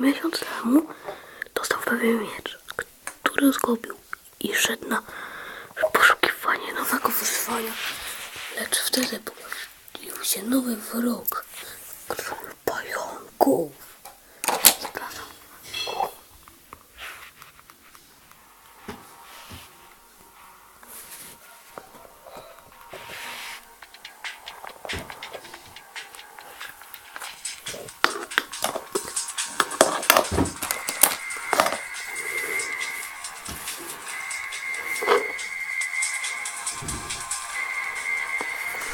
miesiąc temu dostał pewien miecz, który zgubił i szedł na poszukiwanie nowego wyzwania. Lecz wtedy pojawił się nowy wróg, król pająków.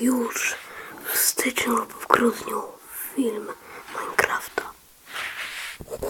Już w styczniu lub w grudniu film Minecraft